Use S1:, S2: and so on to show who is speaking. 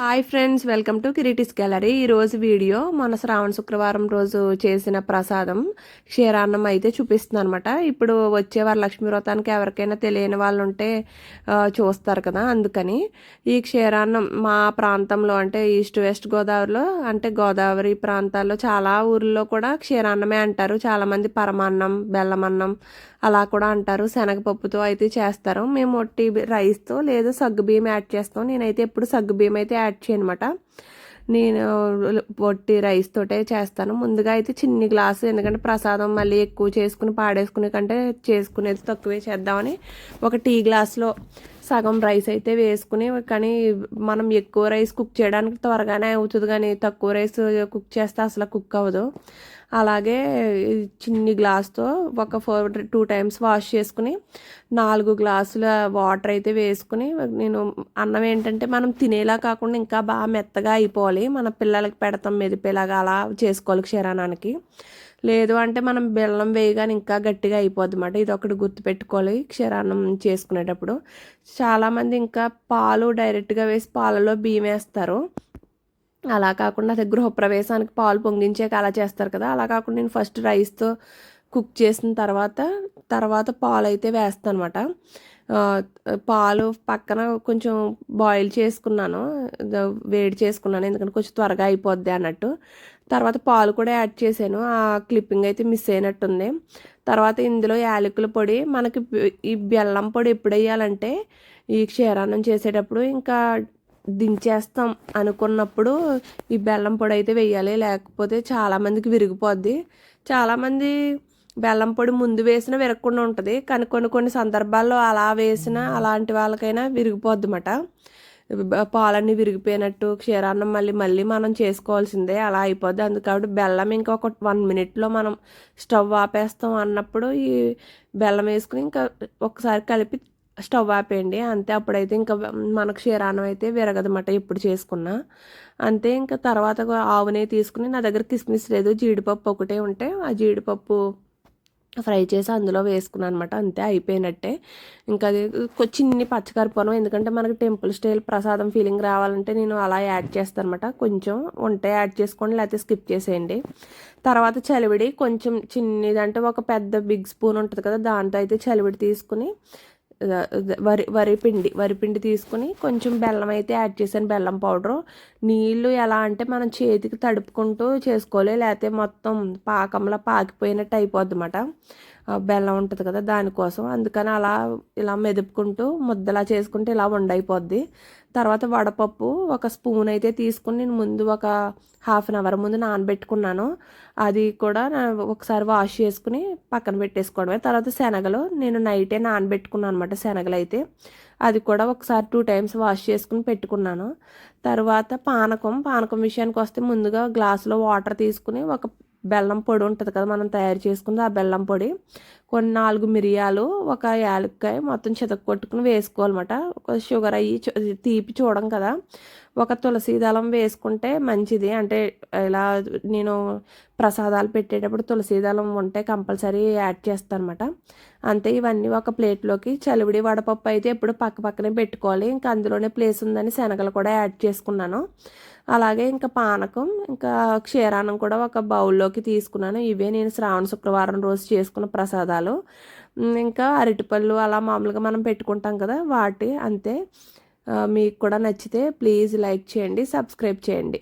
S1: Hi friends welcome to Kiriti's gallery. ఈరోజు video మన శ్రావణ శుక్రవారం రోజు చేసిన ప్రసాదం. క్షీరాన్నం అయితే చూపిస్తుంది అనమాట ఇప్పుడు వచ్చే వరలక్ష్మి వ్రతానికి ఎవరికైనా తెలియని వాళ్ళు ఉంటే చూస్తారు కదా అందుకని. ఈ క్షీరాన్నం మా ప్రాంతంలో అంటే ఈస్ట్ వెస్ట్ గోదావరిలో అంటే గోదావరి ప్రాంతాల్లో చాలా ఊర్లో కూడా క్షీరాన్నమే అంటారు. చాలామంది పరమాన్నం బెల్లమన్నం అలా కూడా అంటారు. శనగపప్పుతో అయితే చేస్తారు. మేము ఒట్టి రైస్తో లేదా సగ్గుబియ్యం యాడ్ చేస్తాం. నేనైతే ఎప్పుడు సగ్గుబియ్యం అయితే యాడ్ చేయనమాట నేను ఒట్టి రైస్ తోటే చేస్తాను. ముందుగా అయితే చిన్ని గ్లాసు ఎందుకంటే ప్రసాదం మళ్ళీ ఎక్కువ చేసుకుని పాడేసుకునే కంటే చేసుకునేది తక్కువే చేద్దామని ఒక టీ గ్లాస్లో సగం రైస్ అయితే వేసుకుని కానీ మనం ఎక్కువ రైస్ కుక్ చేయడానికి త్వరగానే అవుతుంది కానీ తక్కువ రైస్ కుక్ చేస్తే అసలు కుక్ అవ్వదు. అలాగే చిన్ని గ్లాస్తో ఒక ఫోర్ టూ టైమ్స్ వాష్ చేసుకుని నాలుగు గ్లాసుల వాటర్ అయితే వేసుకుని నేను అన్నం ఏంటంటే మనం తినేలా కాకుండా ఇంకా బాగా మెత్తగా అయిపోవాలి. మన పిల్లలకి పెడతాం మెదిపేలాగా అలా చేసుకోవాలి క్షీరానానికి. లేదు అంటే మనం బెల్లం వేయగానే ఇంకా గట్టిగా అయిపోద్ది అన్నమాట ఇది ఒకటి గుర్తుపెట్టుకోవాలి క్షీరాన్నం చేసుకునేటప్పుడు. చాలామంది ఇంకా పాలు డైరెక్ట్గా వేసి పాలలో బియ్యం వేస్తారు. అలా కాకుండా అదే గృహప్రవేశానికి పాలు పొంగించాక అలా చేస్తారు కదా. అలా కాకుండా నేను ఫస్ట్ రైస్తో కుక్ చేసిన తర్వాత తర్వాత పాలు అయితే వేస్తాను అనమాట పాలు పక్కన కొంచెం బాయిల్ చేసుకున్నాను. వేడి చేసుకున్నాను. ఎందుకంటే కొంచెం త్వరగా అయిపోద్ది అన్నట్టు. తర్వాత పాలు కూడా యాడ్ చేశాను. ఆ క్లిప్పింగ్ అయితే మిస్ అయినట్టుంది. తర్వాత ఇందులో యాలకుల పొడి మనకి ఈ బెల్లం పొడి ఎప్పుడు వేయాలంటే ఈ క్షీరాన్నం చేసేటప్పుడు ఇంకా దించేస్తాం అనుకున్నప్పుడు ఈ బెల్లం పొడి అయితే వేయాలి. లేకపోతే చాలామందికి విరిగిపోద్ది. చాలామంది బెల్లం పొడి ముందు వేసినా విరగకుండా ఉంటుంది. కానీ కొన్ని కొన్ని సందర్భాల్లో అలా వేసిన అలాంటి వాళ్ళకైనా విరిగిపోద్ది అన్నమాట పాలన్నీ విరిగిపోయినట్టు క్షీరాన్నం మళ్ళీ మళ్ళీ మనం చేసుకోవాల్సిందే. అలా అయిపోద్ది. అందుకు కాబట్టి బెల్లం ఇంకా ఒక వన్ మినిట్లో మనం స్టవ్ ఆపేస్తాం అన్నప్పుడు ఈ బెల్లం వేసుకుని ఇంకా ఒకసారి కలిపి స్టవ్ ఆపేయండి. అంతే. అప్పుడైతే ఇంకా మనకు క్షీరాన్నం అయితే విరగదన్నమాట ఇప్పుడు చేసుకున్నా. అంతే. ఇంకా తర్వాత ఆవునే తీసుకుని నా దగ్గర కిస్మిస్ లేదు. జీడిపప్పు ఒకటే ఉంటే ఆ జీడిపప్పు ఫ్రై చేసి అందులో వేసుకున్నాను అనమాట అంతే అయిపోయినట్టే. ఇంకా అది చిన్ని పచ్చకరపూరం ఎందుకంటే మనకి టెంపుల్ స్టైల్ ప్రసాదం ఫీలింగ్ రావాలంటే నేను అలా యాడ్ చేస్తాను అనమాట కొంచెం ఉంటే యాడ్ చేసుకోండి లేకపోతే స్కిప్ చేసేయండి. తర్వాత చలివిడి కొంచెం చిన్నదంటే ఒక పెద్ద బిగ్ స్పూన్ ఉంటుంది కదా దాంతో అయితే చలివిడి తీసుకుని వరి వరిపిండి వరిపిండి తీసుకుని కొంచెం బెల్లం అయితే యాడ్ చేశాను. బెల్లం పౌడరు. నీళ్ళు ఎలా అంటే మనం చేతికి తడుపుకుంటూ చేసుకోవాలి. లేకపోతే మొత్తం పాకంలో పాకిపోయినట్టు అయిపోద్ది అన్నమాట. బెల్లం ఉంటుంది కదా దానికోసం అందుకని అలా ఇలా మెదుపుకుంటూ ముద్దలా చేసుకుంటే ఇలా వండైపోద్ది. తర్వాత వడపప్పు ఒక స్పూన్ అయితే తీసుకుని నేను ముందు ఒక హాఫ్ అన్ అవర్ ముందు నానబెట్టుకున్నాను. అది కూడా ఒకసారి వాష్ చేసుకుని పక్కన పెట్టేసుకోవడమే. తర్వాత శనగలు నేను నైటే నానబెట్టుకున్నాను అనమాట శనగలు అయితే అది కూడా ఒకసారి టూ టైమ్స్ వాష్ చేసుకుని పెట్టుకున్నాను. తర్వాత పానకం పానకం విషయానికి వస్తే ముందుగా గ్లాసులో వాటర్ తీసుకుని ఒక బెల్లం పొడి ఉంటుంది కదా మనం తయారు చేసుకుంది ఆ బెల్లం పొడి. కొన్ని నాలుగు మిరియాలు ఒక యాలక్కాయ మొత్తం చితక కొట్టుకుని వేసుకోవాలన్నమాట. ఒక షుగర్ అయ్యి తీపి చూడం కదా. ఒక తులసి దళం వేసుకుంటే మంచిది. అంటే ఇలా నేను ప్రసాదాలు పెట్టేటప్పుడు తులసి దళం ఉంటే కంపల్సరీ యాడ్ చేస్తాను అనమాట అంతే ఇవన్నీ ఒక ప్లేట్లోకి. చలివిడి వడపప్పు అయితే ఎప్పుడు పక్క పక్కనే పెట్టుకోవాలి. ఇంకా అందులోనే ప్లేస్ ఉందని శనగలు కూడా యాడ్ చేసుకున్నాను. అలాగే ఇంకా పానకం ఇంకా క్షీరాన్నం కూడా ఒక బౌల్లోకి తీసుకున్నాను. ఇవే నేను శ్రావణ శుక్రవారం రోజు చేసుకున్న ప్రసాదాలు. ఇంకా అరటిపళ్ళు అలా మామూలుగా మనం పెట్టుకుంటాం కదా వాటి అంతే. మీకు కూడా నచ్చితే ప్లీజ్ లైక్ చేయండి సబ్స్క్రైబ్ చేయండి.